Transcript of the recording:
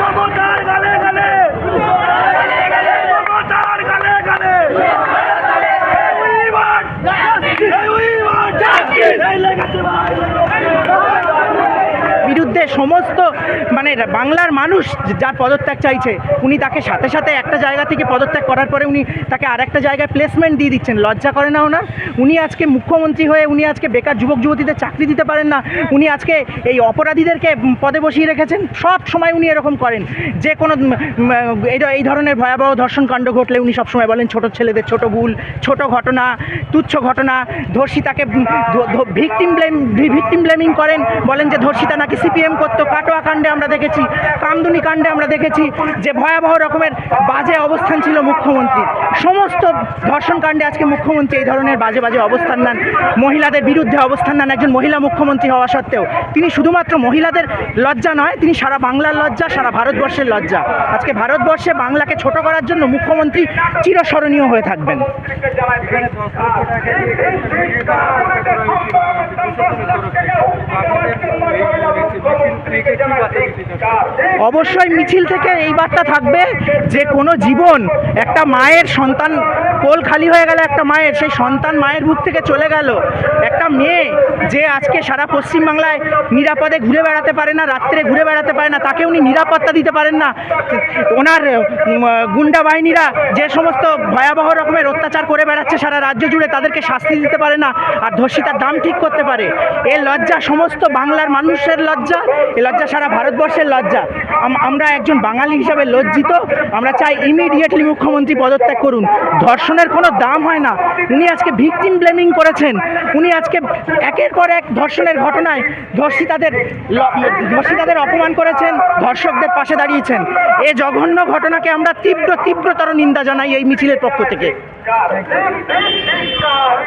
মমতার গালে গালে মমতার গালে গালে! এই লেগেছে ভাই। সমস্ত মানে বাংলার মানুষ যার পদত্যাগ চাইছে, উনি তাকে সাথে সাথে একটা জায়গা থেকে পদত্যাগ করার পরে উনি তাকে আর একটা জায়গায় প্লেসমেন্ট দিয়ে দিচ্ছেন। লজ্জা করে না ওনার? উনি আজকে মুখ্যমন্ত্রী হয়ে উনি আজকে বেকার যুবক যুবতীদের চাকরি দিতে পারেন না। উনি আজকে এই অপরাধীদেরকে পদে বসিয়ে রেখেছেন। সব সময় উনি এরকম করেন। যে কোনো এই ধরনের ভয়াবহ ধর্ষণ কাণ্ড ঘটলে উনি সবসময় বলেন, ছোট ছেলেদের ছোট ভুল, ছোট ঘটনা, তুচ্ছ ঘটনা। ধর্ষিতাকে ভিকটিম ব্লেম ভিকটিম ব্লেমিং করেন। বলেন যে ধর্ষিতা নাকি সিপিএম করতো কাটোয়া কাণ্ডে আমরা দেখেছি কামদুনি কাণ্ডে আমরা দেখেছি যে ভয়াবহ রকমের বাজে অবস্থান ছিল মুখ্যমন্ত্রী সমস্ত ধর্ষণ কাণ্ডে আজকে মুখ্যমন্ত্রী এই ধরনের বাজে বাজে অবস্থান নেন মহিলাদের বিরুদ্ধে অবস্থান নেন একজন মহিলা মুখ্যমন্ত্রী হওয়া সত্ত্বেও তিনি শুধুমাত্র মহিলাদের লজ্জা নয় তিনি সারা বাংলার লজ্জা সারা ভারতবর্ষের লজ্জা আজকে ভারতবর্ষে বাংলাকে ছোট করার জন্য মুখ্যমন্ত্রী চিরস্মরণীয় হয়ে থাকবেন Sí. অবশ্যই মিছিল থেকে এই বার্তা থাকবে যে কোনো জীবন একটা মায়ের সন্তান কোল খালি হয়ে গেল, একটা মায়ের, সেই সন্তান মায়ের বুক থেকে চলে গেল। একটা মেয়ে যে আজকে সারা পশ্চিমবাংলায় নিরাপদে ঘুরে বেড়াতে পারে না, রাত্রে ঘুরে বেড়াতে পারে না, তাকে উনি নিরাপত্তা দিতে পারেন না। ওনার গুন্ডা বাহিনীরা যে সমস্ত ভয়াবহ রকমের অত্যাচার করে বেড়াচ্ছে সারা রাজ্য জুড়ে, তাদেরকে শাস্তি দিতে পারে না আর ধর্ষিতার দাম ঠিক করতে পারে। এ লজ্জা, সমস্ত বাংলার মানুষের লজ্জা, এ লজ্জা সারা ভারতবর্ষের লজ্জা। আম- আমরা একজন বাঙালি হিসাবে লজ্জিত। আমরা চাই ইমিডিয়েটলি মুখ্যমন্ত্রী পদত্যাগ করুন। ধর্ষণের কোনো দাম হয় না। উনি আজকে ভিকটিম ব্লেমিং করেছেন। উনি আজকে একের পর এক ধর্ষণের ঘটনায় ধর্ষিতাদের ধর্ষিতাদের অপমান করেছেন, ধর্ষকদের পাশে দাঁড়িয়েছেন। এ জঘন্য ঘটনাকে আমরা তীব্র, তীব্রতর নিন্দা জানাই এই মিছিলের পক্ষ থেকে।